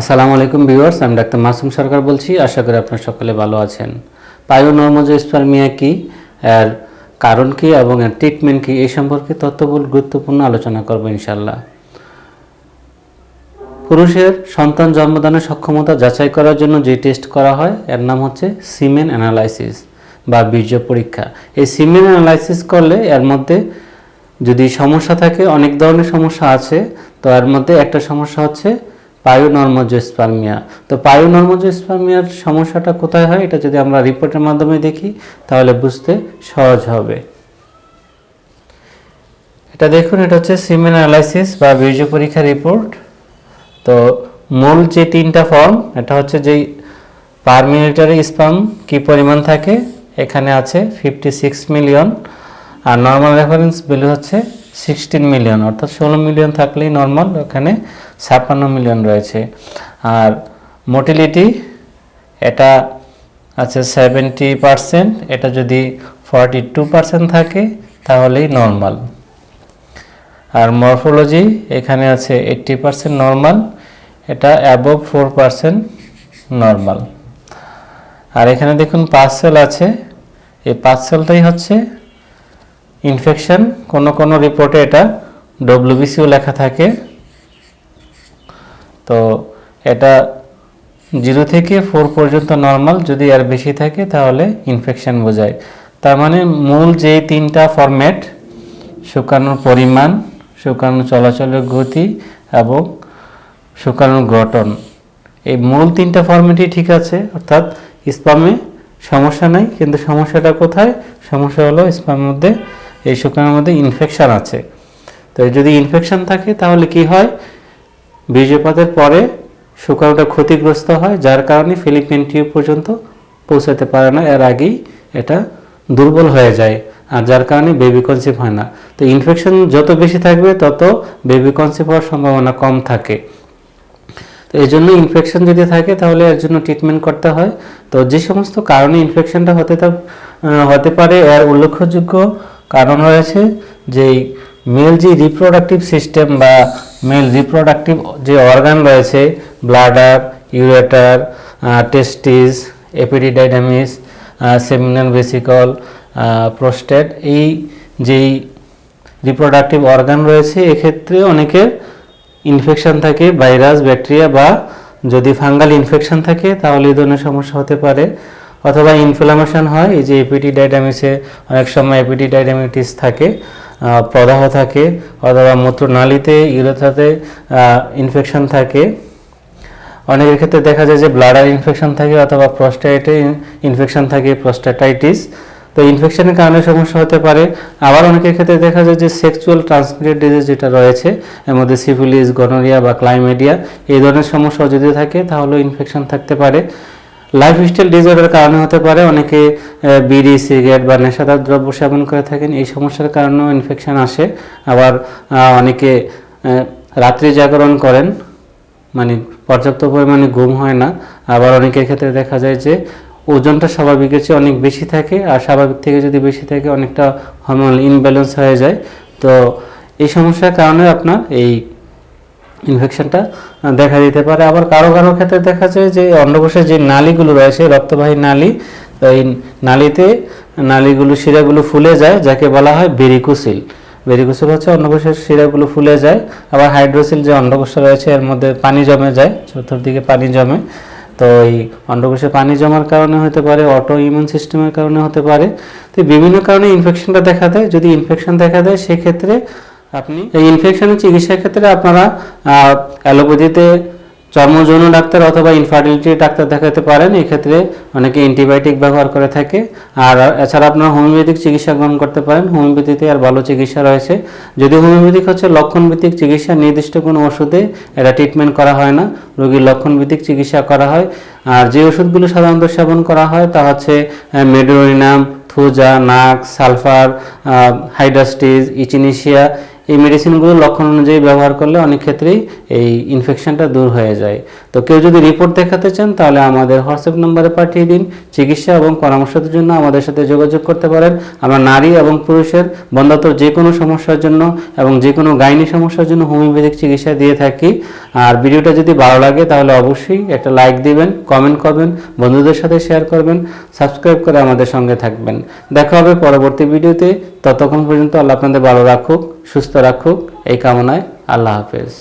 আসসালামু আলাইকুম ভিউয়ার্স, আমি ডাক্তার মাসুম সরকার বলছি। আশা করি আপনারা সকলে ভালো আছেন। পায়োনর্মোজোস্পার্মিয়া কি, এর কারণ কি এবং এর ট্রিটমেন্ট কি এই সম্পর্কে তথ্যবহুল গুরুত্বপূর্ণ আলোচনা করব ইনশাল্লাহ পুরুষের সন্তান জন্মদানের সক্ষমতা যাচাই করার জন্য যে টেস্ট করা হয়, এর নাম হচ্ছে সিমেন অ্যানালাইসিস বা বীর্য পরীক্ষা। এই সিমেন অ্যানালাইসিস করলে এর মধ্যে যদি সমস্যা থাকে, অনেক ধরনের সমস্যা আছে, তো এর মধ্যে একটা সমস্যা হচ্ছে পায়োনর্মোজোস্পার্মিয়া তো পায়োনর্মোজোস্পার্মিয়ার সমস্যাটা কোথায় হয়? এটা যদি আমরা রিপোর্টের মাধ্যমে দেখি, তাহলে বুঝতে সহজ হবে। এটা দেখুন, এটা হচ্ছে সিমেন অ্যানালাইসিস বা বীর্য পরীক্ষা রিপোর্ট। তো মূল যে তিনটা ফর্ম, এটা হচ্ছে যেই পার মিলিটারি স্পাম কি পরিমাণ থাকে, এখানে আছে ফিফটি সিক্স মিলিয়ন আর নর্মাল রেফারেন্স ভ্যালু হচ্ছে সিক্সটিন মিলিয়ন অর্থাৎ ষোলো মিলিয়ন থাকলেই নর্মাল ওখানে ছাপ্পান্ন মিলিয়ন রয়েছে। আর মোটিলিটি, এটা আছে সেভেন্টি পারসেন্ট, এটা যদি ফর্টি টু পারসেন্ট থাকে, তাহলেই নর্মাল। আর মরফোলজি, এখানে আছে এইট্টি পারসেন্ট নর্মাল, এটা অ্যাবভ ফোর পারসেন্ট নর্মাল। আর এখানে দেখুন পার্সেল আছে, এই পার্সেলটাই হচ্ছে ইনফেকশন। কোনো কোনো রিপোর্টে এটা ডব্লিউবিসিও লেখা থাকে। তো এটা জিরো থেকে ফোর পর্যন্ত নর্মাল, যদি আর বেশি থাকে তাহলে ইনফেকশন বোঝায়। তার মানে মূল যে তিনটা ফরম্যাট শুকানোর পরিমাণ শুকানো চলাচলের গতি এবং শুকানোর গঠন, এই মূল তিনটা ফর্মেটই ঠিক আছে, অর্থাৎ স্পামে সমস্যা নাই, কিন্তু সমস্যাটা কোথায়? সমস্যা হলো স্পামের মধ্যে, এই শুকানোর মধ্যে ইনফেকশন আছে। তো যদি ইনফেকশন থাকে তাহলে কি হয়? বীর্যপাতের পরে শুকানোটা ক্ষতিগ্রস্ত হয়, যার কারণে ফিলিপিন টিউব পর্যন্ত পৌঁছাতে পারে না। এর আগেই এটা দুর্বল হয়ে যায় আর যার কারণে বেবি কনসিভ হয় না। তো ইনফেকশন যত বেশি থাকবে, তত বেবি কনসিভ হওয়ার সম্ভাবনা কম থাকে। তো এই জন্য ইনফেকশন যদি থাকে, তাহলে এর জন্য ট্রিটমেন্ট করতে হয়। তো যে সমস্ত কারণে ইনফেকশনটা হতে হতে পারে, এর উল্লেখযোগ্য কারণ রয়েছে যে মেল যে রিপ্রোডাক্টিভ সিস্টেম বা মেল রিপ্রোডাক্টিভ যে অর্গান রয়েছে bladder ureter testis epididymis seminal vesicle prostate এই যেই রিপ্রোডাক্টিভ অর্গান রয়েছে, এক্ষেত্রে অনেকের ইনফেকশন থাকে ভাইরাস ব্যাকটেরিয়া বা যদি ফাঙ্গাল ইনফেকশন থাকে, তাহলে এই ধরনের সমস্যা হতে পারে। অথবা ইনফ্লামেশন হয়, এই যে এপিডিডাইডামিসে অনেক সময় এপিডিডাইডামিটিস থাকে। প্রদাহ থাকে অথবা মূত্রনালীতে, ইউরেথাতে ইনফেকশন থাকে। অনেকের ক্ষেত্রে দেখা যায় যে ব্লাডার ইনফেকশন থাকে অথবা প্রস্টেটে ইনফেকশন থাকে প্রস্টেটাইটিস তো ইনফেকশনের কারণে সমস্যা হতে পারে। আবার অনেকের ক্ষেত্রে দেখা যায় যে সেক্সুয়াল ট্রান্সমিটেড ডিজিজ যেটা রয়েছে, এর মধ্যে সিফিলিস গনোরিয়া বা ক্লাইমেডিয়া এই ধরনের সমস্যা যদি থাকে তাহলেও ইনফেকশন থাকতে পারে। লাইফস্টাইল ডিসঅর্ডার কারণে হতে পারে। অনেকে বিড়ি, সিগারেট বা নেশাদার দ্রব্য সেবন করে থাকেন। এই সমস্যার কারণেও ইনফেকশন আসে। আবার অনেকে রাত্রি জাগরণ করেন। মানে পর্যাপ্ত পরিমাণে ঘুম হয় না। আবার অনেকের ক্ষেত্রে দেখা যায় যে, ওজনটা স্বাভাবিকের চেয়ে অনেক বেশি থাকে। আর স্বাভাবিক থেকে যদি বেশি থাকে, অনেকটা হরমোনাল ইনব্যালেন্স হয়ে যায়। তো এই সমস্যার কারণে আপনার এই ইনফেকশনটা দেখা দিতে পারে। আবার কারও কারও ক্ষেত্রে দেখা যায় যে অন্ডকোষের যে নালীগুলো রয়েছে, রক্তবাহী নালী, এই নালীতে নালীগুলো, শিরাগুলো ফুলে যায়, যাকে বলা হয় বেরিকুসিল বেরিকুসিল হচ্ছে অন্ডকোষের শিরাগুলো ফুলে যায়, আবার হাইড্রোসিল যে অন্ডকোষ রয়েছে, এর মধ্যে পানি জমে যায়, চতুর্দিকে পানি জমে। তো এই অন্ডকোষে পানি জমার কারণে হতে পারে অটো ইমিউন সিস্টেমের কারণে হতে পারে। তো বিভিন্ন কারণে ইনফেকশনটা দেখা দেয়। যদি ইনফেকশন দেখা দেয়, সেক্ষেত্রে এই ইনফেকশনের চিকিৎসার ক্ষেত্রে আপনারা অ্যালোপ্যাথিতে চর্মযৌন ডাক্তার অথবা ইনফার্টিলিটি ডাক্তার দেখাতে পারেন। এক্ষেত্রে অনেকে অ্যান্টিবায়োটিক ব্যবহার করে থাকে। আর এছাড়া আপনারা হোমিওপ্যাথিক চিকিৎসা গ্রহণ করতে পারেন। হোমিওপ্যাথিতে আর ভালো চিকিৎসা রয়েছে। যদি হোমিওপ্যাথিক হচ্ছে, লক্ষণভিত্তিক চিকিৎসা, নির্দিষ্ট কোনো ওষুধে এটা ট্রিটমেন্ট করা হয় না। রোগীর লক্ষণভিত্তিক চিকিৎসা করা হয়। আর যে ওষুধগুলো সাধারণত সেবন করা হয়, তা হচ্ছে মেডোরিনাম থুজা, নাক, সালফার হাইড্রাস্টিজ ইচিনিশিয়া এই মেডিসিনগুলো লক্ষণ অনুযায়ী ব্যবহার করলে অনেক ক্ষেত্রেই এই ইনফেকশনটা দূর হয়ে যায়। তো কেউ যদি রিপোর্ট দেখাতে চান, তাহলে আমাদের হোয়াটসঅ্যাপ নম্বরে পাঠিয়ে দিন। চিকিৎসা এবং পরামর্শের জন্য আমাদের সাথে যোগাযোগ করতে পারেন। আমরা নারী এবং পুরুষের বন্ধাত্মর যে কোনো সমস্যার জন্য এবং যে কোনো গাইনি সমস্যার জন্য হোমিওপ্যাথিক চিকিৎসা দিয়ে থাকি। আর ভিডিওটা যদি ভালো লাগে, তাহলে অবশ্যই একটা লাইক দিবেন কমেন্ট করবেন, বন্ধুদের সাথে শেয়ার করবেন সাবস্ক্রাইব করে আমাদের সঙ্গে থাকবেন। দেখা হবে পরবর্তী ভিডিওতে। ততক্ষণ পর্যন্ত আল্লাহ আপনাদের ভালো রাখুক, সুস্থ রাখুক। এই কামনায় আল্লাহ হাফেজ।